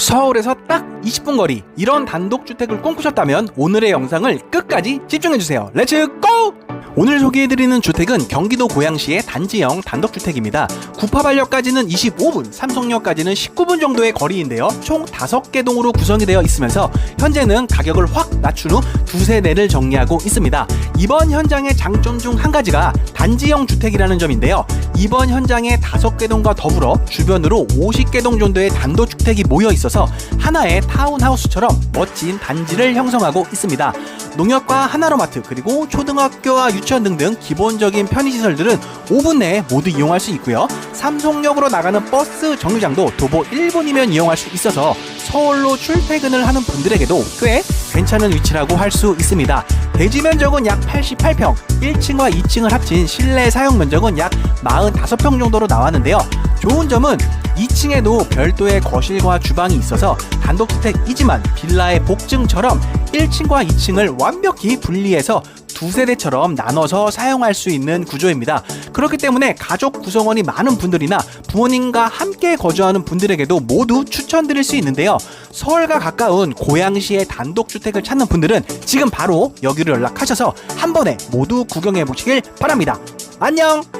서울에서 딱 20분 거리 이런 단독주택을 꿈꾸셨다면 오늘의 영상을 끝까지 집중해주세요. 렛츠 고! 오늘 소개해드리는 주택은 경기도 고양시의 단지형 단독주택입니다. 구파발역까지는 25분, 삼성역까지는 19분 정도의 거리인데요. 총 5개 동으로 구성이 되어 있으면서 현재는 가격을 확 낮춘 후 두세 대를 정리하고 있습니다. 이번 현장의 장점 중 한 가지가 단지형 주택이라는 점인데요. 이번 현장의 5개 동과 더불어 주변으로 50개 동 정도의 단독주택이 모여 있어서 하나의 타운하우스처럼 멋진 단지를 형성하고 있습니다. 농협과 하나로마트 그리고 초등학교와 유치원 등등 기본적인 편의시설들은 5분 내에 모두 이용할 수 있고요. 삼성역으로 나가는 버스 정류장도 도보 1분이면 이용할 수 있어서 서울로 출퇴근을 하는 분들에게도 꽤 괜찮은 위치라고 할 수 있습니다. 대지 면적은 약 88평, 1층과 2층을 합친 실내 사용 면적은 약 45평 정도로 나왔는데요. 좋은 점은 2층에도 별도의 거실과 주방이 있어서 단독주택이지만 빌라의 복층처럼 1층과 2층을 완벽히 분리해서 두 세대처럼 나눠서 사용할 수 있는 구조입니다. 그렇기 때문에 가족 구성원이 많은 분들이나 부모님과 함께 거주하는 분들에게도 모두 추천드릴 수 있는데요. 서울과 가까운 고양시의 단독주택을 찾는 분들은 지금 바로 여기로 연락하셔서 한 번에 모두 구경해 보시길 바랍니다. 안녕!